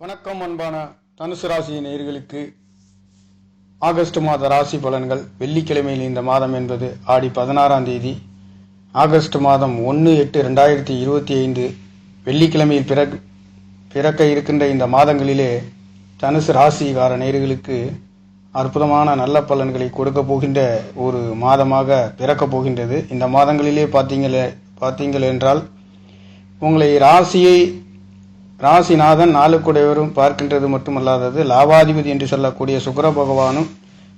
வணக்கம் அன்பான தனுசு ராசி நேயர்களுக்கு. ஆகஸ்ட் மாத ராசி பலன்கள். வெள்ளிக்கிழமையில் இந்த மாதம் என்பது ஆடி பதினாறாம் தேதி. ஆகஸ்ட் மாதம் ஒன்று எட்டு ரெண்டாயிரத்தி இருபத்தி ஐந்து. வெள்ளிக்கிழமையில் பிறக் பிறக்க இருக்கின்ற இந்த மாதங்களிலே தனுசு ராசிகார நேர்களுக்கு அற்புதமான நல்ல பலன்களை கொடுக்க போகின்ற ஒரு மாதமாக பிறக்கப் போகின்றது. இந்த மாதங்களிலே பார்த்தீங்களே பார்த்தீங்கள் என்றால் உங்களை ராசியை ராசிநாதன் நாளுக்குடையவரும் பார்க்கின்றது மட்டுமல்லாதது லாபாதிபதி என்று சொல்லக்கூடிய சுக்கர பகவானும்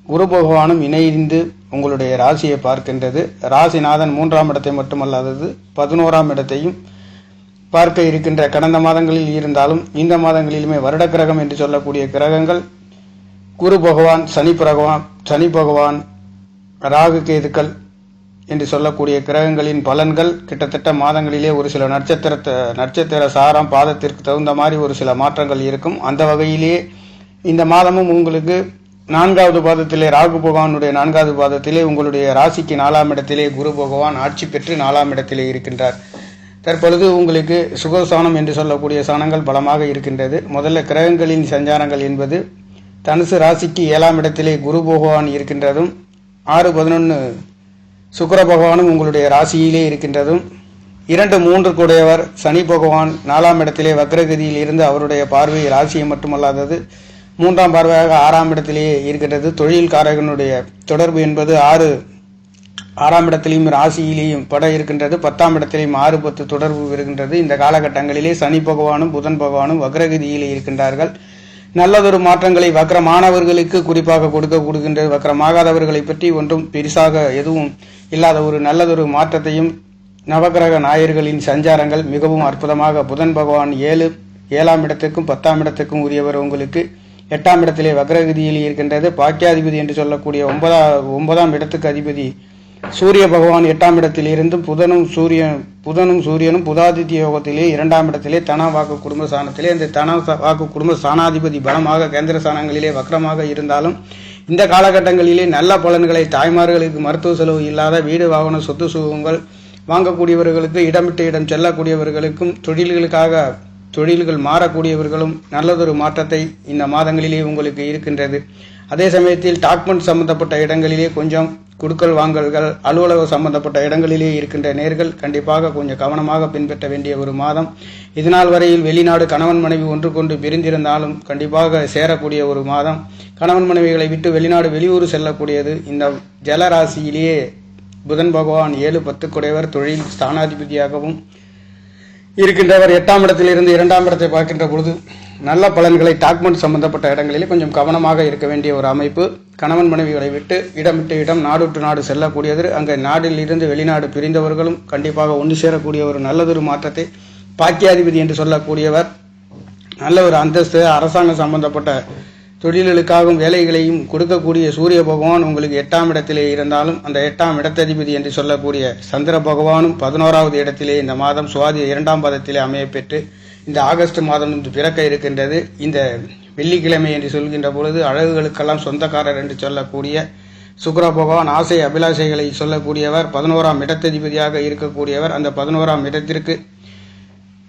குரு பகவானும் இணைந்து உங்களுடைய ராசியை பார்க்கின்றது. ராசிநாதன் மூன்றாம் இடத்தை மட்டுமல்லாதது பதினோராம் இடத்தையும் பார்க்க இருக்கின்ற கடந்த மாதங்களில் இருந்தாலும் இந்த மாதங்களிலுமே வருட கிரகம் என்று சொல்லக்கூடிய கிரகங்கள் குரு பகவான் சனி பகவான் சனி பகவான் ராகு கேதுக்கள் என்று சொல்லக்கூடிய கிரகங்களின் பலன்கள் கிட்டத்தட்ட மாதங்களிலே ஒரு சில நட்சத்திரத்தை நட்சத்திர சாரம் பாதத்திற்கு தகுந்த மாதிரி ஒரு சில மாற்றங்கள் இருக்கும். அந்த வகையிலே இந்த மாதமும் உங்களுக்கு நான்காவது பாதத்திலே ராகு பகவானுடைய நான்காவது பாதத்திலே உங்களுடைய ராசிக்கு நாலாம் இடத்திலே குரு பகவான் ஆட்சி பெற்று நாலாம் இடத்திலே இருக்கின்றார். தற்பொழுது உங்களுக்கு சுகசானம் என்று சொல்லக்கூடிய சாணங்கள் பலமாக இருக்கின்றது. முதல்ல கிரகங்களின் சஞ்சாரங்கள் என்பது தனுசு ராசிக்கு ஏழாம் இடத்திலே குரு பகவான் இருக்கின்றதும் ஆறு பதினொன்று சுக்கிர பகவானும் உங்களுடைய ராசியிலே இருக்கின்றதும் இரண்டு மூன்று கூடையவர் சனி பகவான் நாலாம் இடத்திலே வக்ரகதியில் இருந்து அவருடைய பார்வை ராசியை மட்டுமல்லாதது மூன்றாம் பார்வையாக ஆறாம் இடத்திலேயே இருக்கின்றது. தொழில்காரகனுடைய தொடர்பு என்பது ஆறு ஆறாம் இடத்திலையும் ராசியிலேயும் பட இருக்கின்றது. பத்தாம் இடத்திலையும் ஆறு பத்து தொடர்பு இருக்கின்றது. இந்த காலகட்டங்களிலே சனி பகவானும் புதன் பகவானும் வக்ரகதியிலே இருக்கின்றார்கள். நல்லதொரு மாற்றங்களை வக்கரமானவர்களுக்கு குறிப்பாக கொடுக்க கொடுக்கின்றது வக்கரமாகாதவர்களை பற்றி ஒன்றும் பெரிசாக எதுவும் இல்லாத ஒரு நல்லதொரு மாற்றத்தையும் நவகிரக நாயர்களின் சஞ்சாரங்கள் மிகவும் அற்புதமாக புதன் பகவான் ஏழு ஏழாம் இடத்துக்கும் பத்தாம் இடத்துக்கும் உரியவர் உங்களுக்கு. எட்டாம் இடத்திலே வக்ரகதியில் இருக்கின்றது. பாக்கியாதிபதி என்று சொல்லக்கூடிய ஒன்பதா ஒன்பதாம் இடத்துக்கு அதிபதி சூரிய பகவான் எட்டாம் இடத்தில் இருந்து புதனும் சூரியன் புதனும் சூரியனும் புதாதித்ய யோகத்திலே இரண்டாம் இடத்திலே தனா வாக்கு குடும்ப ஸ்தானத்திலே. இந்த தன வாக்கு குடும்ப ஸ்தானாதிபதி பலமாக கேந்திர ஸ்தானங்களிலே வக்கரமாக இருந்தாலும் இந்த காலகட்டங்களிலே நல்ல பலன்களை தாய்மார்களுக்கு மருத்துவ செலவு இல்லாத வீடு வாகன சொத்து சுகங்கள் வாங்கக்கூடியவர்களுக்கு இடமிட்டு இடம் செல்லக்கூடியவர்களுக்கும் தொழில்களுக்காக தொழில்கள் மாறக்கூடியவர்களும் நல்லதொரு மாற்றத்தை இந்த மாதங்களிலே உங்களுக்கு இருக்கின்றது. அதே சமயத்தில் டாக்குமெண்ட் சம்பந்தப்பட்ட இடங்களிலே கொஞ்சம் குடுக்கல் வாங்கல்கள் அலுவலக சம்பந்தப்பட்ட இடங்களிலே இருக்கின்ற நேர்கள் கண்டிப்பாக கொஞ்சம் கவனமாக பின்பற்ற வேண்டிய ஒரு மாதம். இதனால் வரையில் வெளிநாடு கணவன் மனைவி ஒன்று கொண்டு பிரிந்திருந்தாலும் கண்டிப்பாக சேரக்கூடிய ஒரு மாதம். கணவன் மனைவிகளை விட்டு வெளிநாடு வெளியூர் செல்லக்கூடியது. இந்த ஜலராசியிலேயே புதன் பகவான் ஏழு பத்து குடைவர் தொழில் ஸ்தானாதிபதியாகவும் இருக்கின்றவர் எட்டாம் இடத்திலிருந்து இரண்டாம் இடத்தை பார்க்கின்ற பொழுது நல்ல பலன்களை டாக்குமெண்ட் சம்பந்தப்பட்ட இடங்களிலே கொஞ்சம் கவனமாக இருக்க வேண்டிய ஒரு அமைப்பு. கணவன் மனைவிகளை விட்டு இடம் விட்டு இடம் நாடு விட்டு நாடு செல்லக்கூடியது. அங்கே நாட்டில் இருந்து வெளிநாடு பிரிந்தவர்களும் கண்டிப்பாக ஒன்று சேரக்கூடிய ஒரு நல்லதொரு மாற்றத்தை பாக்கியாதிபதி என்று சொல்லக்கூடியவர். நல்ல ஒரு அந்தஸ்து அரசாங்கம் சம்பந்தப்பட்ட தொழில்களுக்காகவும் வேலைகளையும் கொடுக்கக்கூடிய சூரிய பகவான் உங்களுக்கு எட்டாம் இடத்திலே இருந்தாலும் அந்த எட்டாம் இடத்ததிபதி என்று சொல்லக்கூடிய சந்திர பகவானும் பதினோராவது இடத்திலே இந்த மாதம் சுவாதி இரண்டாம் பாதத்திலே அமையப்பெற்று இந்த ஆகஸ்ட் மாதம் இன்று பிறக்க இருக்கின்றது. இந்த வெள்ளிக்கிழமை என்று சொல்கின்ற பொழுது அழகுகளுக்கெல்லாம் சொந்தக்காரர் என்று சொல்லக்கூடிய சுக்கர பகவான் ஆசை அபிலாஷைகளை சொல்லக்கூடியவர் பதினோராம் இடத்ததிபதியாக இருக்கக்கூடியவர். அந்த பதினோராம் இடத்திற்கு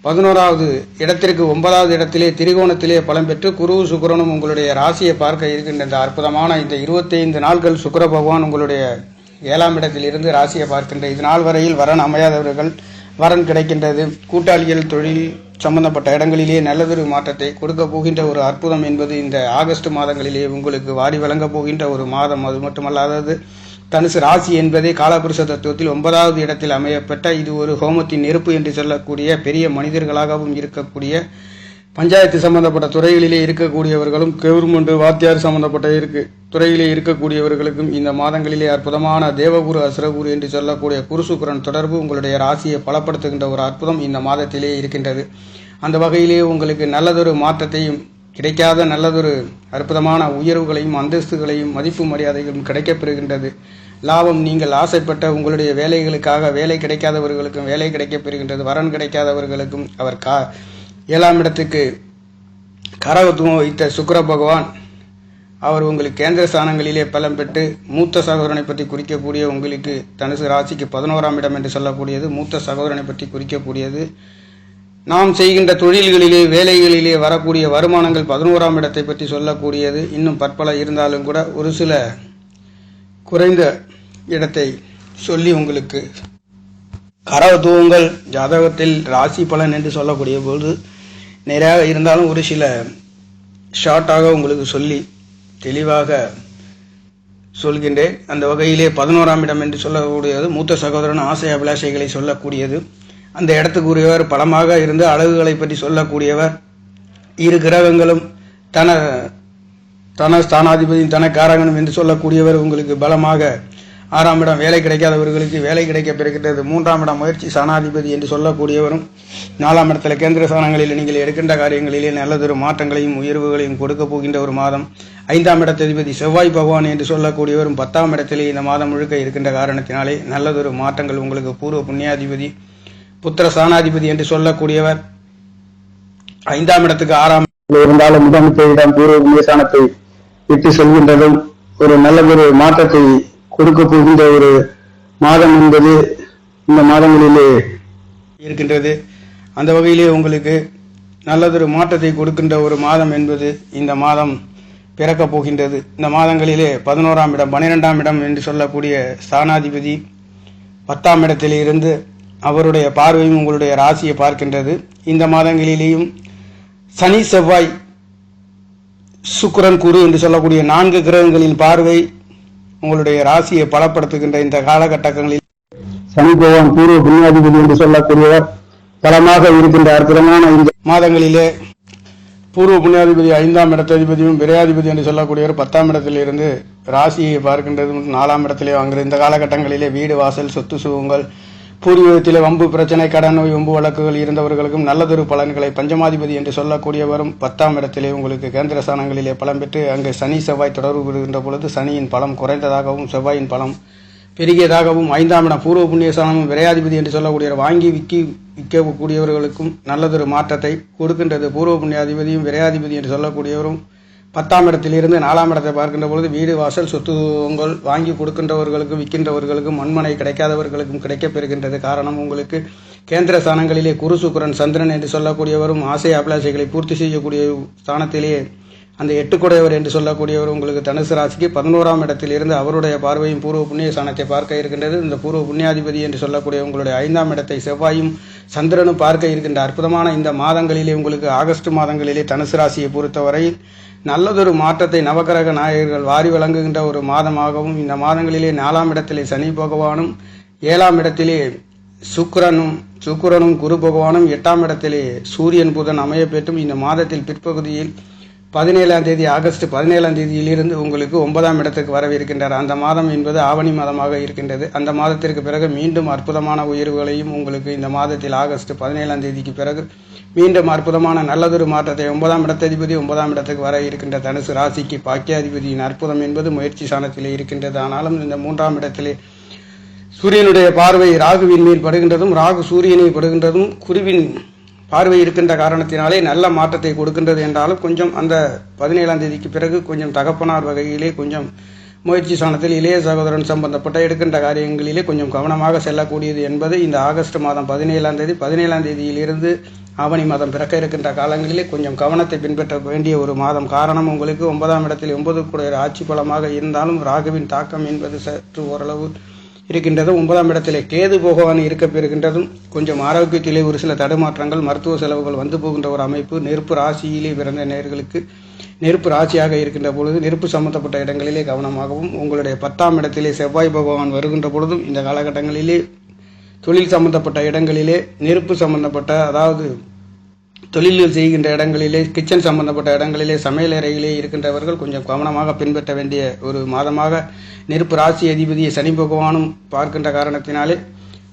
பதினோராவது இடத்திற்கு ஒன்பதாவது இடத்திலே திரிகோணத்திலே பலம் பெற்று குரு சுக்கிரனும் உங்களுடைய ராசியை பார்க்க இருக்கின்ற இந்த அற்புதமான இந்த இருபத்தைந்து நாட்கள் சுக்கர பகவான் உங்களுடைய ஏழாம் இடத்தில் இருந்து ராசியை பார்க்கின்ற இது நாள் வரையில் வரன் அமையாதவர்கள் வரன் கிடைக்கின்றது. கூட்டாளிகள் தொழில் சம்பந்தப்பட்ட இடங்களிலே நல்லதொரு மாற்றத்தை கொடுக்க போகின்ற ஒரு அற்புதம் என்பது இந்த ஆகஸ்ட் மாதங்களிலே உங்களுக்கு வாரி வழங்கப் போகின்ற ஒரு மாதம். அது மட்டுமல்லாதது தனுசு ராசி என்பதே காலபுருஷ தத்துவத்தில் ஒன்பதாவது இடத்தில் அமையப்பட்ட இது ஒரு ஹோமத்தின் நெருப்பு என்று சொல்லக்கூடிய பெரிய மனிதர்களாகவும் இருக்கக்கூடிய பஞ்சாயத்து சம்பந்தப்பட்ட துறைகளிலே இருக்கக்கூடியவர்களும் கவர்மெண்ட் வாத்தியார் சம்பந்தப்பட்ட இருக்கு துறையிலே இருக்கக்கூடியவர்களுக்கும் இந்த மாதங்களிலே அற்புதமான தேவகுரு அசுரகுரு என்று சொல்லக்கூடிய குருசுக்குரன் தொடர்பு உங்களுடைய ராசியை பலப்படுத்துகின்ற ஒரு அற்புதம் இந்த மாதத்திலே இருக்கின்றது. அந்த வகையிலே உங்களுக்கு நல்லதொரு மாற்றத்தையும் கிடைக்காத நல்லதொரு அற்புதமான உயர்வுகளையும் அந்தஸ்துகளையும் மதிப்பு மரியாதைகளும் கிடைக்கப்பெறுகின்றது. லாபம் நீங்கள் ஆசைப்பட்ட உங்களுடைய வேலைகளுக்காக வேலை கிடைக்காதவர்களுக்கும் வேலை கிடைக்கப்பெறுகின்றது. வரன் கிடைக்காதவர்களுக்கும் அவர் கா ஏழாம் இடத்துக்கு கரகத்துவம் வைத்த சுக்கர பகவான் அவர் உங்களுக்கு கேந்திர ஸ்தானங்களிலே பலம் பெற்று மூத்த சகோதரனை பற்றி குறிக்கக்கூடிய உங்களுக்கு தனுசு ராசிக்கு பதினோராம் இடம் என்று சொல்லக்கூடியது மூத்த சகோதரனை பற்றி குறிக்கக்கூடியது. நாம் செய்கின்ற தொழில்களிலே வேலைகளிலே வரக்கூடிய வருமானங்கள் பதினோராம் இடத்தை பற்றி சொல்லக்கூடியது. இன்னும் பற்பல இருந்தாலும் கூட ஒரு சில குறைந்த இடத்தை சொல்லி உங்களுக்கு கரவத்துவங்கள் ஜாதகத்தில் ராசி பலன் என்று சொல்லக்கூடிய போது நிறையாக இருந்தாலும் ஒரு சில ஷார்ட்டாக உங்களுக்கு சொல்லி தெளிவாக சொல்கின்றேன். அந்த வகையிலே பதினோராம் இடம் என்று சொல்லக்கூடியது மூத்த சகோதரன் ஆசை அபிலாஷைகளை சொல்லக்கூடியது. அந்த இடத்துக்குரியவர் பலமாக இருந்து அழகுகளை பற்றி சொல்லக்கூடியவர். இரு கிரகங்களும் தன தன ஸ்தானாதிபதியும் தன காரகனும் என்று சொல்லக்கூடியவர் உங்களுக்கு பலமாக. ஆறாம் இடம் வேலை கிடைக்காதவர்களுக்கு வேலை கிடைக்க பெறுகின்றது மூன்றாம் இடம் முயற்சி சனாதிபதி என்று சொல்லக்கூடியவரும் நாலாம் இடத்துல கேந்திர ஸ்தானங்களில் நீங்கள் எடுக்கின்ற காரியங்களிலே நல்லதொரு மாற்றங்களையும் உயர்வுகளையும் கொடுக்க போகின்ற ஒரு மாதம். ஐந்தாம் இடத்ததிபதி செவ்வாய் பகவான் என்று சொல்லக்கூடியவரும் பத்தாம் இடத்திலே இந்த மாதம் முழுக்க இருக்கின்ற காரணத்தினாலே நல்லதொரு மாற்றங்கள் உங்களுக்கு பூர்வ புண்ணியாதிபதி புத்திர சாணாதிபதி என்று சொல்லக்கூடியவர். ஐந்தாம் இடத்துக்கு ஆறாம் இருந்தாலும் முதலமைச்சர் இடம் பூர்வ புண்ணியஸ்தானத்தை விட்டு செல்கின்றதும் ஒரு நல்லதொரு மாற்றத்தை கொடுக்க போகின்ற ஒரு மாதம் என்பது இந்த மாதங்களிலே இருக்கின்றது. அந்த வகையிலே உங்களுக்கு நல்லதொரு மாற்றத்தை கொடுக்கின்ற ஒரு மாதம் என்பது இந்த மாதம் பிறக்கப் போகின்றது. இந்த மாதங்களிலே பதினோராம் இடம் பன்னிரெண்டாம் இடம் என்று சொல்லக்கூடிய ஸ்தானாதிபதி பத்தாம் இடத்திலிருந்து அவருடைய பார்வையும் உங்களுடைய ராசியை பார்க்கின்றது. இந்த மாதங்களிலேயும் சனி செவ்வாய் சுக்கிரன் குரு என்று சொல்லக்கூடிய நான்கு கிரகங்களின் பார்வை உங்களுடைய ராசியை பலப்படுத்துகின்ற இந்த காலகட்டங்களில். சனி பகவான் பூர்வ புண்ணியாதிபதி என்று சொல்லக்கூடியவர் பலமாக இருக்கின்ற அற்புதமான இந்த மாதங்களிலே பூர்வ புண்ணியாதிபதி ஐந்தாம் இடத்ததிபதியும் விரையாதிபதி என்று சொல்லக்கூடியவர் பத்தாம் இடத்திலிருந்து ராசியை பார்க்கின்றதும் நாலாம் இடத்திலே வாங்குறது இந்த காலகட்டங்களிலே வீடு வாசல் சொத்து சுகங்கள் பூர்வீகத்தில் வம்பு பிரச்சனை கடன் நோய் வம்பு வழக்குகள் இருந்தவர்களுக்கும் நல்லதொரு பலன்களை பஞ்சமாதிபதி என்று சொல்லக்கூடியவரும் பத்தாம் இடத்திலே உங்களுக்கு கேந்திர ஸ்தானங்களிலே பலம் பெற்று அங்கு சனி செவ்வாய் தொடர்பு பெறுகின்ற பொழுது சனியின் பலம் குறைந்ததாகவும் செவ்வாயின் பலம் பெருகியதாகவும் ஐந்தாம் இடம் பூர்வ புண்ணியஸ்தானமும் விரையாதிபதி என்று சொல்லக்கூடியவர் வாங்கி விக்கி விற்கக்கூடியவர்களுக்கும் நல்லதொரு மாற்றத்தை கொடுக்கின்றது. பூர்வ புண்ணியாதிபதியும் விரையாதிபதி என்று சொல்லக்கூடியவரும் பத்தாம் இடத்திலிருந்து நாலாம் இடத்தை பார்க்கின்ற பொழுது வீடு வாசல் சொத்துங்கள் வாங்கி கொடுக்கின்றவர்களுக்கும் விற்கின்றவர்களுக்கும் மண்மனை கிடைக்காதவர்களுக்கும் கிடைக்கப்பெறுகின்றது காரணம் உங்களுக்கு கேந்திர ஸ்தானங்களிலே குரு சுக்கரன் சந்திரன் என்று சொல்லக்கூடியவரும் ஆசை அபிலாஷைகளை பூர்த்தி செய்யக்கூடிய ஸ்தானத்திலேயே அந்த எட்டுக்குடையவர் என்று சொல்லக்கூடியவர் உங்களுக்கு தனுசு ராசிக்கு பதினோராம் இடத்திலிருந்து அவருடைய பார்வையும் பூர்வ புண்ணிய ஸ்தானத்தை பார்க்க இருக்கின்றது. இந்த பூர்வ புண்ணியாதிபதி என்று சொல்லக்கூடிய உங்களுடைய ஐந்தாம் இடத்தை செவ்வாயும் சந்திரனும் பார்க்க இருக்கின்ற அற்புதமான இந்த மாதங்களிலே உங்களுக்கு ஆகஸ்ட் மாதங்களிலே தனுசு ராசியை பொறுத்தவரையில் நல்லதொரு மாற்றத்தை நவகரக நாயகர்கள் வாரி வழங்குகின்ற ஒரு மாதமாகவும் இந்த மாதங்களிலே நாலாம் இடத்திலே சனி பகவானும் ஏழாம் இடத்திலே சுக்கரனும் சுக்கரனும் குரு பகவானும் எட்டாம் இடத்திலே சூரியன் புதன் அமைய பெற்றும் இந்த மாதத்தில் பிற்பகுதியில் பதினேழாம் தேதி ஆகஸ்ட் பதினேழாம் தேதியிலிருந்து உங்களுக்கு ஒன்பதாம் இடத்துக்கு வரவிருக்கின்றார் அந்த மாதம் என்பது ஆவணி மாதமாக இருக்கின்றது. அந்த மாதத்திற்கு பிறகு மீண்டும் அற்புதமான உயர்வுகளையும் உங்களுக்கு இந்த மாதத்தில் ஆகஸ்ட் பதினேழாம் தேதிக்கு பிறகு மீண்டும் அற்புதமான நல்லதொரு மாற்றத்தை ஒன்பதாம் இடத்ததிபதி ஒன்பதாம் இடத்துக்கு வர இருக்கின்ற தனுசு ராசிக்கு பாக்கியாதிபதியின் அற்புதம் என்பது முயற்சி சாணத்திலே இருக்கின்றது. ஆனாலும் இந்த மூன்றாம் இடத்திலே சூரியனுடைய பார்வை ராகுவின் மேல் படுகின்றதும் ராகு சூரியனை படுகின்றதும் குருவின் பார்வை இருக்கின்ற காரணத்தினாலே நல்ல மாற்றத்தை கொடுக்கின்றது என்றாலும் கொஞ்சம் அந்த பதினேழாம் தேதிக்கு பிறகு கொஞ்சம் தகப்பனார் வகையிலே கொஞ்சம் முயற்சி சாணத்தில் இளைய சகோதரன் சம்பந்தப்பட்ட எடுக்கின்ற காரியங்களிலே கொஞ்சம் கவனமாக செல்லக்கூடியது என்பது இந்த ஆகஸ்ட் மாதம் பதினேழாம் தேதி. பதினேழாம் தேதியிலிருந்து ஆவணி மாதம் பிறக்க இருக்கின்ற காலங்களிலே கொஞ்சம் கவனத்தை பின்பற்ற வேண்டிய ஒரு மாதம். காரணம் உங்களுக்கு ஒன்பதாம் இடத்தில் ஒன்பது கூட ஆட்சி பலமாக இருந்தாலும் ராகுவின் தாக்கம் என்பது சற்று ஓரளவு இருக்கின்றது. ஒன்பதாம் இடத்திலே கேது பகவான் இருக்க பெறுகின்றதும் கொஞ்சம் ஆரோக்கியத்திலே ஒரு சில தடுமாற்றங்கள் மருத்துவ செலவுகள் வந்து போகின்ற ஒரு அமைப்பு. நெருப்பு ராசியிலே பிறந்த நேர்களுக்கு நெருப்பு ராசியாக இருக்கின்ற பொழுது நெருப்பு சம்பந்தப்பட்ட இடங்களிலே கவனமாகவும் உங்களுடைய பத்தாம் இடத்திலே செவ்வாய் பகவான் வருகின்ற பொழுதும் இந்த காலகட்டங்களிலே தொழில் சம்பந்தப்பட்ட இடங்களிலே நெருப்பு சம்பந்தப்பட்ட அதாவது தொழில்கள் செய்கின்ற இடங்களிலே கிச்சன் சம்பந்தப்பட்ட இடங்களிலே சமையல் அறையிலே இருக்கின்றவர்கள் கொஞ்சம் கவனமாக பின்பற்ற வேண்டிய ஒரு மாதமாக நெருப்பு ராசி அதிபதியை சனி பகவானும் பார்க்கின்ற காரணத்தினாலே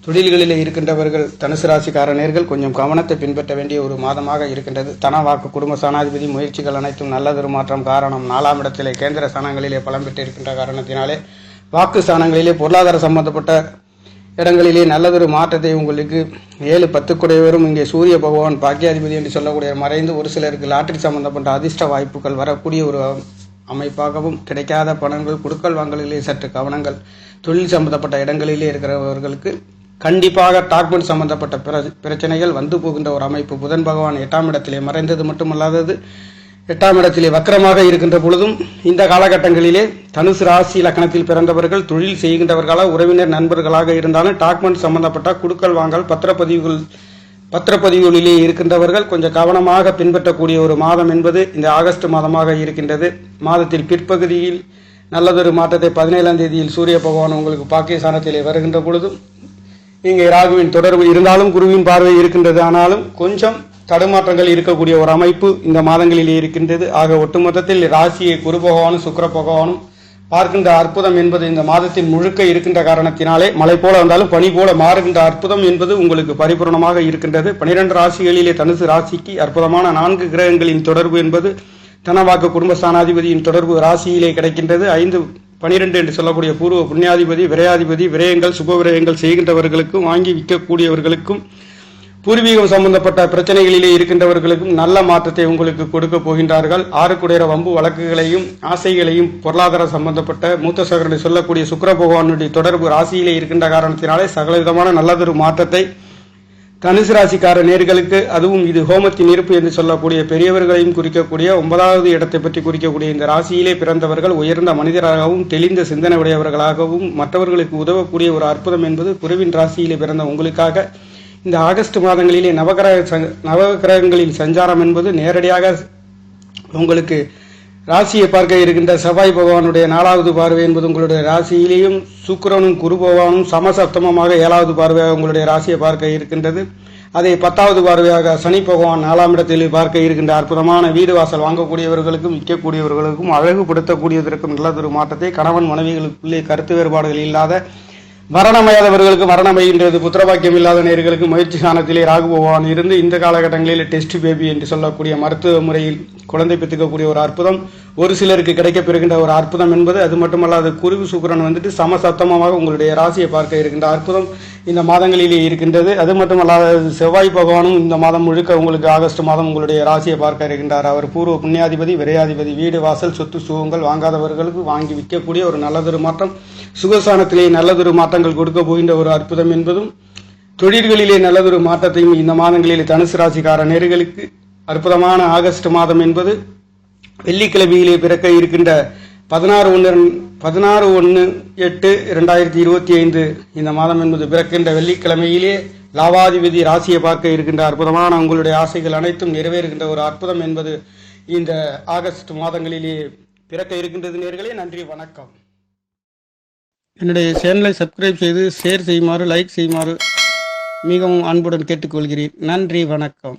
தொழில்களிலே இருக்கின்றவர்கள் தனுசு ராசிக்காரனர்கள் கொஞ்சம் கவனத்தை பின்பற்ற வேண்டிய ஒரு மாதமாக இருக்கின்றது. தன வாக்கு குடும்ப சனாதிபதி முயற்சிகள் அனைத்தும் நல்லதொரு மாற்றம் காரணம். நாலாம் இடத்திலே கேந்திர ஸ்தானங்களிலே பலம் பெற்று இருக்கின்ற காரணத்தினாலே வாக்கு ஸ்தானங்களிலே பொருளாதார சம்பந்தப்பட்ட இடங்களிலே நல்லதொரு மாற்றத்தை உங்களுக்கு ஏழு பத்துக்குடையவரும் இங்கே சூரிய பகவான் பாக்கியாதிபதி என்று சொல்லக்கூடிய மறைந்து ஒரு சிலருக்கு லாட்டரி சம்பந்தப்பட்ட அதிர்ஷ்ட வாய்ப்புகள் வரக்கூடிய ஒரு அமைப்பாகவும் கிடைக்காத பணங்கள் குடுக்கல் வாங்கலிலே சற்று கவனங்கள் தொழில் சம்பந்தப்பட்ட இடங்களிலே இருக்கிறவர்களுக்கு கண்டிப்பாக டாக்மெண்ட் சம்பந்தப்பட்ட பிர- பிரச்சனைகள் வந்து போகின்ற ஒரு அமைப்பு. புதன் பகவான் எட்டாம் இடத்திலே மறைந்தது மட்டுமல்லாதது எட்டாம் இடத்திலே வக்கரமாக இருக்கின்ற பொழுதும் இந்த காலகட்டங்களிலே தனுசு ராசி இலக்கணத்தில் பிறந்தவர்கள் தொழில் செய்கின்றவர்களாக உறவினர் நண்பர்களாக இருந்தாலும் டாக்குமெண்ட் சம்பந்தப்பட்ட குடுக்கல் வாங்கல் பத்திரப்பதிவுகள் பத்திரப்பதிவுகளிலே இருக்கின்றவர்கள் கொஞ்சம் கவனமாக பின்பற்றக்கூடிய ஒரு மாதம் என்பது இந்த ஆகஸ்ட் மாதமாக இருக்கின்றது. மாதத்தில் பிற்பகுதியில் நல்லதொரு மாற்றத்தை பதினேழாம் தேதியில் சூரிய பகவான் உங்களுக்கு பாக்கியஸ்தானத்திலே வருகின்ற பொழுதும் இங்கே ராகுவின் தொடர்பு இருந்தாலும் குருவின் பார்வை இருக்கின்றது. ஆனாலும் கொஞ்சம் தடுமாற்றங்கள் இருக்கக்கூடிய ஒரு அமைப்பு இந்த மாதங்களிலே இருக்கின்றது. ஆக ஒட்டுமொத்தத்தில் ராசியை குரு பகவானும் சுக்கர பகவானும் பார்க்கின்ற அற்புதம் என்பது இந்த மாதத்தின் முழுக்க இருக்கின்ற காரணத்தினாலே மழை போல வந்தாலும் பனி போல மாறுகின்ற அற்புதம் என்பது உங்களுக்கு பரிபூர்ணமாக இருக்கின்றது. பனிரெண்டு ராசிகளிலே தனுசு ராசிக்கு அற்புதமான நான்கு கிரகங்களின் தொடர்பு என்பது தனவாக்கு குடும்பஸ்தானாதிபதியின் தொடர்பு ராசியிலே கிடைக்கின்றது. ஐந்து பனிரெண்டு என்று சொல்லக்கூடிய பூர்வ புண்ணியாதிபதி விரையாதிபதி விரயங்கள் சுப விரயங்கள் செய்கின்றவர்களுக்கும் வாங்கி விற்கக்கூடியவர்களுக்கும் பூர்வீகம் சம்பந்தப்பட்ட பிரச்சனைகளிலே இருக்கின்றவர்களுக்கும் நல்ல மாற்றத்தை உங்களுக்கு கொடுக்க போகின்றார்கள். ஆறுக்குடையர வம்பு வழக்குகளையும் ஆசைகளையும் பொருளாதார சம்பந்தப்பட்ட மூத்த சகரனை சொல்லக்கூடிய சுக்கர பகவானுடைய தொடர்பு ராசியிலே இருக்கின்ற காரணத்தினாலே சகலவிதமான நல்லதொரு மாற்றத்தை தனுசு ராசிக்கார நேர்களுக்கு அதுவும் இது ஹோமத்தின் இருப்பு என்று சொல்லக்கூடிய பெரியவர்களையும் குறிக்கக்கூடிய ஒன்பதாவது இடத்தை பற்றி குறிக்கக்கூடிய இந்த ராசியிலே பிறந்தவர்கள் உயர்ந்த மனிதராகவும் தெளிந்த சிந்தனை உடையவர்களாகவும் மற்றவர்களுக்கு உதவக்கூடிய ஒரு அற்புதம் என்பது குருவின் ராசியிலே பிறந்த உங்களுக்காக. இந்த ஆகஸ்ட் மாதங்களிலே நவகிரக ச- நவகிரகங்களின் சஞ்சாரம் என்பது நேரடியாக உங்களுக்கு ராசியை பார்க்க இருக்கின்ற செவ்வாய் பகவானுடைய நாலாவது பார்வை என்பது உங்களுடைய ராசியிலேயும் சுக்கரனும் குரு பகவானும் சமசப்தமமாக ஏழாவது பார்வையாக உங்களுடைய ராசியை பார்க்க இருக்கின்றது. அதை பத்தாவது பார்வையாக சனி பகவான் நாலாம் இடத்தில் பார்க்க இருக்கின்ற அற்புதமான வீடு வாசல் வாங்கக்கூடியவர்களுக்கும் விற்கக்கூடியவர்களுக்கும் அழகுபடுத்தக்கூடியதற்கும் நல்லதொரு மாற்றத்தை கணவன் மனைவிகளுக்குள்ளே கருத்து வேறுபாடுகள் இல்லாத மரணமடையாதவர்களுக்கு மரணமைகின்றது புத்திரபாக்கியம் இல்லாத நேர்களுக்கு முயற்சி ஸ்தானத்திலே ராகு பகவான் இருந்து இந்த காலகட்டங்களில் டெஸ்ட் பேபி என்று சொல்லக்கூடிய மருத்துவ முறையில் குழந்தை பெற்றுக்கக்கூடிய ஒரு அற்புதம். ஒரு சிலருக்கு கிடைக்கப்பெறுகின்ற ஒரு அற்புதம் என்பது அது மட்டுமல்லாது குருவி சுக்கரன் வந்துட்டு சமசப்தமமாக உங்களுடைய ராசியை பார்க்க இருக்கின்ற அற்புதம் இந்த மாதங்களிலே இருக்கின்றது. அது மட்டுமல்லாது செவ்வாய் பகவானும் இந்த மாதம் முழுக்க உங்களுக்கு ஆகஸ்ட் மாதம் உங்களுடைய ராசியை பார்க்க இருக்கின்றார். அவர் பூர்வ புண்ணியாதிபதி விரையாதிபதி வீடு வாசல் சொத்து சுகங்கள் வாங்காதவர்களுக்கு வாங்கி விற்கக்கூடிய ஒரு நல்லதொரு மாற்றம். சுகசானத்திலே நல்லதொரு மாற்றங்கள் கொடுக்க போகின்ற ஒரு அற்புதம் என்பதும் தொழில்களிலே நல்லதொரு மாற்றத்தையும் இந்த மாதங்களிலே தனுசு ராசிக்கார நேர்களுக்கு அற்புதமான ஆகஸ்ட் மாதம் என்பது வெள்ளிக்கிழமையிலே பிறக்க இருக்கின்ற பதினாறு ஒன்று பதினாறு ஒன்று எட்டு இரண்டாயிரத்தி இருபத்தி ஐந்து இந்த மாதம் என்பது பிறக்கின்ற வெள்ளிக்கிழமையிலே லாவாதிபதி ராசியை பார்க்க இருக்கின்ற அற்புதமான உங்களுடைய ஆசைகள் அனைத்தும் நிறைவேறுகின்ற ஒரு அற்புதம் என்பது இந்த ஆகஸ்ட் மாதங்களிலே பிறக்க இருக்கின்றது நேர்களே நன்றி வணக்கம். என்னுடைய சேனலை சப்ஸ்கிரைப் செய்து ஷேர் செய்யுமாறு லைக் செய்யுமாறு மிகவும் அன்புடன் கேட்டுக்கொள்கிறேன். நன்றி வணக்கம்.